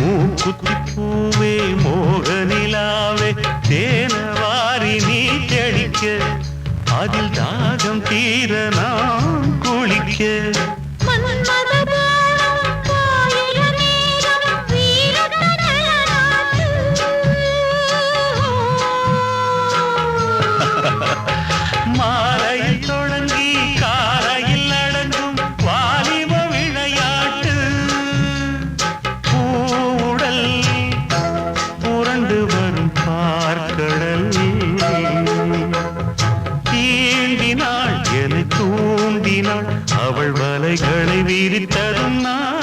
மூக்குத்தி பூவே மோக நிலாவே தேனவாரி நீ தெளிக்க அதில் தாகம் தீர நான் குளிக்க. தூண்டினாள் என தூண்டினாள். அவள் வலைகளை விரித்ததும் நான்